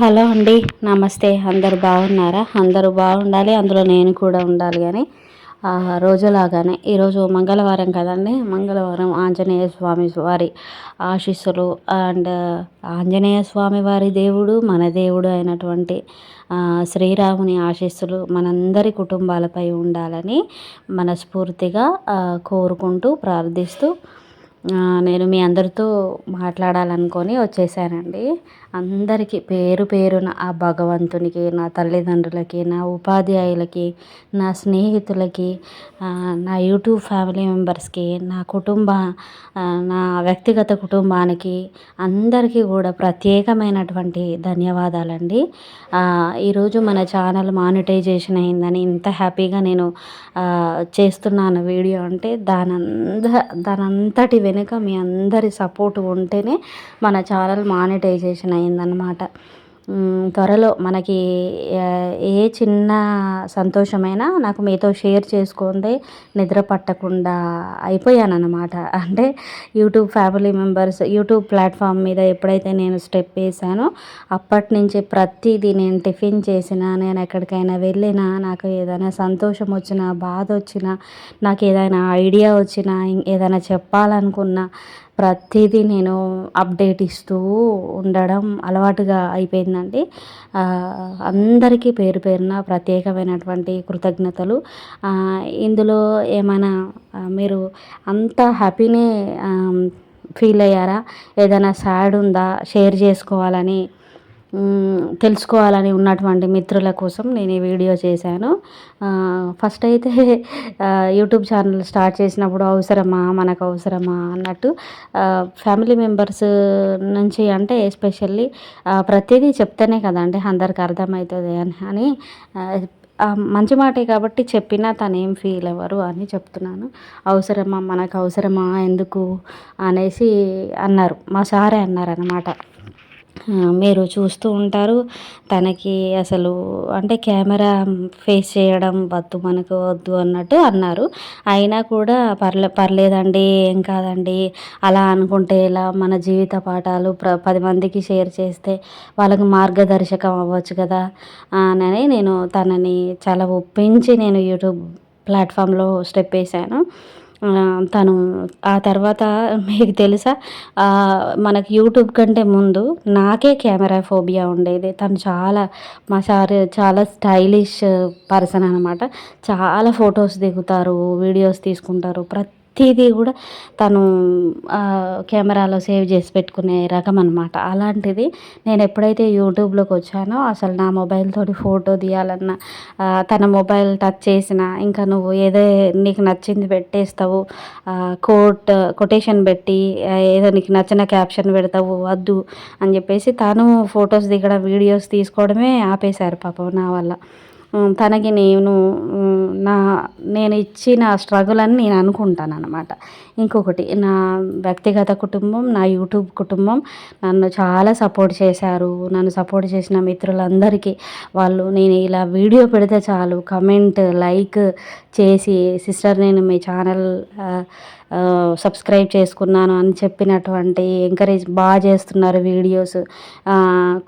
Hello అండి నమస్తే. అందరు బాగున్నారా? అందరూ బాగుండాలి అందులో నేను కూడా ఉండాలి కానీ రోజులాగానే. ఈరోజు మంగళవారం కదండి. మంగళవారం ఆంజనేయ స్వామి వారి ఆశీస్సులు అండ్ ఆంజనేయ స్వామి వారి దేవుడు మన దేవుడు అయినటువంటి శ్రీరాముని ఆశీస్సులు మనందరి కుటుంబాలపై ఉండాలని మనస్ఫూర్తిగా కోరుకుంటూ ప్రార్థిస్తూ నేను మీ అందరితో మాట్లాడాలనుకొని వచ్చేసానండి. అందరికీ పేరు పేరున ఆ భగవంతునికి నా తల్లిదండ్రులకి నా ఉపాధ్యాయులకి నా స్నేహితులకి నా యూట్యూబ్ ఫ్యామిలీ మెంబర్స్కి నా కుటుంబ నా వ్యక్తిగత కుటుంబానికి అందరికీ కూడా ప్రత్యేకమైనటువంటి ధన్యవాదాలండి. ఈరోజు మన ఛానల్ మానిటైజేషన్ అయిందని ఇంత హ్యాపీగా నేను చేస్తున్నాను వీడియో అంటే దానంత దానంతటి వెనుక మీ అందరి సపోర్ట్ ఉంటేనే మన ఛానల్ మానిటైజేషన్ అయిందనమాట త్వరలో మనకి ఏ చిన్న సంతోషమైనా నాకు మీతో షేర్ చేసుకోండి నిద్ర పట్టకుండా అయిపోయానన్నమాట. అంటే YouTube family members YouTube platform మీద ఎప్పుడైతే నేను స్టెప్ వేసానో అప్పటి నుంచి ప్రతిదీ నేను టిఫిన్ చేసినా నేను ఎక్కడికైనా వెళ్ళినా నాకు ఏదైనా సంతోషం వచ్చినా బాధ వచ్చినా నాకు ఏదైనా ఐడియా వచ్చినా ఇం- ఏదైనా చెప్పాలనుకున్నా ప్రతిదీ నేను అప్డేట్ ఇస్తూ ఉండడం అలవాటుగా అయిపోయిందండి. అందరికీ పేరు పేరున ప్రత్యేకమైనటువంటి కృతజ్ఞతలు. ఇందులో ఏమైనా మీరు అంత హ్యాపీనే ఫీల్ అయ్యారా? ఏదైనా సాడ్ ఉందా? షేర్ చేసుకోవాలని తెలుసుకోవాలని ఉన్నటువంటి మిత్రుల కోసం నేను ఈ వీడియో చేశాను. ఫస్ట్ అయితే యూట్యూబ్ ఛానల్ స్టార్ట్ చేసినప్పుడు అవసరమా మనకు అవసరమా అన్నట్టు ఫ్యామిలీ మెంబర్స్ నుంచి అంటే ఎస్పెషల్లీ ప్రతిదీ చెప్తేనే కదండి అందరికి అర్థమవుతుంది అని అని మంచి మాటే కాబట్టి చెప్పినా తను ఏం ఫీల్ అవ్వరు అని చెప్తున్నాను. అవసరమా మనకు అవసరమా ఎందుకు అనేసి అన్నారు. మా సారే అన్నారు అన్నమాట మీరు చూస్తూ ఉంటారు. తనకి అసలు అంటే కెమెరా ఫేస్ చేయడం వద్దు మనకు వద్దు అన్నట్టు అన్నారు. అయినా కూడా పర్లే పర్లేదండి ఏం కాదండి. అలా అనుకుంటే ఇలా మన జీవిత పాఠాలు ప్ర పది మందికి షేర్ చేస్తే వాళ్ళకి మార్గదర్శకం అవ్వచ్చు కదా? అని నేను తనని చాలా ఒప్పించి నేను యూట్యూబ్ ప్లాట్ఫామ్లో స్టెప్ వేసాను. తను ఆ తర్వాత మీకు తెలుసా మనకు మనకి యూట్యూబ్ కంటే ముందు నాకే కెమెరా ఫోబియా ఉండేది. తను చాలా మా సార్ చాలా స్టైలిష్ పర్సన్ అనమాట చాలా ఫొటోస్ దిగుతారు వీడియోస్ తీసుకుంటారు. ప్రతి ప్రతిదీ కూడా తను కెమెరాలో సేవ్ చేసి పెట్టుకునే రకం అనమాట అలాంటిది నేను ఎప్పుడైతే యూట్యూబ్లోకి వచ్చానో అసలు నా మొబైల్తో ఫోటో తీయాలన్నా తన మొబైల్ టచ్ చేసిన ఇంకా నువ్వు ఏదో నీకు నచ్చింది పెట్టేస్తావు కోట్ కొటేషన్ పెట్టి ఏదో నీకు నచ్చిన క్యాప్షన్ పెడతావు వద్దు అని చెప్పేసి తను ఫొటోస్ దిగడం వీడియోస్ తీసుకోవడమే ఆపేశారు పాపం నా వల్ల. తనకి నేను నా నేను ఇచ్చిన స్ట్రగుల్ అని నేను అనుకుంటాను అనమాట ఇంకొకటి నా వ్యక్తిగత కుటుంబం నా యూట్యూబ్ కుటుంబం నన్ను చాలా సపోర్ట్ చేశారు. నన్ను సపోర్ట్ చేసిన మిత్రులందరికీ వాళ్ళు నేను ఇలా వీడియో పెడితే చాలు కమెంట్ లైక్ చేసి సిస్టర్ నేను మీ ఛానల్ సబ్స్క్రైబ్ చేసుకున్నాను అని చెప్పినటువంటి ఎంకరేజ్ బాగా చేస్తున్నారు వీడియోస్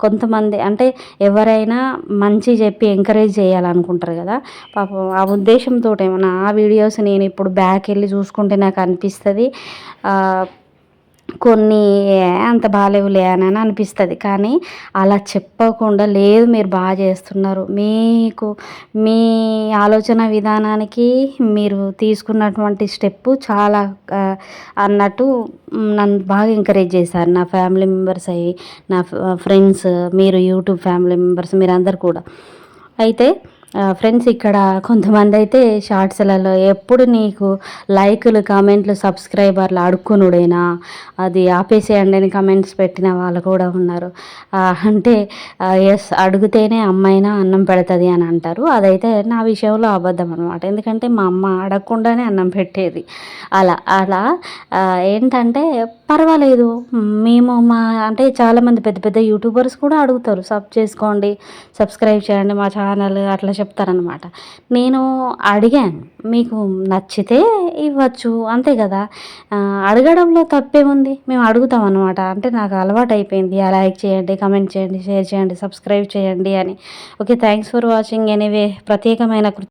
కొంతమంది అంటే ఎవరైనా మంచి చెప్పి ఎంకరేజ్ చేయాలనుకుంటారు కదా. పాపం ఆ ఉద్దేశంతో ఏమన్నా ఆ వీడియోస్ నేను ఇప్పుడు బ్యాక్ వెళ్ళి చూసుకుంటే నాకు అనిపిస్తుంది. కొన్ని "ఏ, అంత బాగాలేవులే అని అని అనిపిస్తుంది. కానీ అలా చెప్పకుండా లేదు మీరు బాగా చేస్తున్నారు. మీకు మీ ఆలోచన విధానానికి మీరు తీసుకున్నటువంటి స్టెప్ చాలా అన్నట్టు నన్ను బాగా ఎంకరేజ్ చేశారు. నా ఫ్యామిలీ మెంబర్స్ అయ్యి నా ఫ్రెండ్స్ మీరు యూట్యూబ్ ఫ్యామిలీ మెంబర్స్ మీరందరు కూడా. అయితే ఫ్రెండ్స్ ఇక్కడ కొంతమంది అయితే షార్ట్స్లలో ఎప్పుడు నీకు లైకులు కామెంట్లు సబ్స్క్రైబర్లు అడుక్కునుడేనా అది ఆపేసేయండి అని కమెంట్స్ పెట్టిన వాళ్ళు కూడా ఉన్నారు. అంటే ఎస్ అడిగితేనే అమ్మైనా అన్నం పెడుతుంది అని అంటారు. అదైతే నా విషయంలో అబద్ధం అనమాట ఎందుకంటే మా అమ్మ అడగకుండానే అన్నం పెట్టేది. అలా అలా ఏంటంటే పర్వాలేదు. మేము మా అంటే చాలామంది పెద్ద పెద్ద యూట్యూబర్స్ కూడా అడుగుతారు సబ్ చేసుకోండి సబ్స్క్రైబ్ చేయండి మా ఛానల్ అట్లా చెప్తారనమాట నేను అడిగాను మీకు నచ్చితే ఇవ్వచ్చు అంతే కదా? అడగడంలో తప్పేముంది? మేము అడుగుతాం అనమాట అంటే నాకు అలవాటు అయిపోయింది లైక్ చేయండి కమెంట్ చేయండి షేర్ చేయండి సబ్స్క్రైబ్ చేయండి అని. Okay thanks for watching. Anyway ప్రత్యేకమైన కృ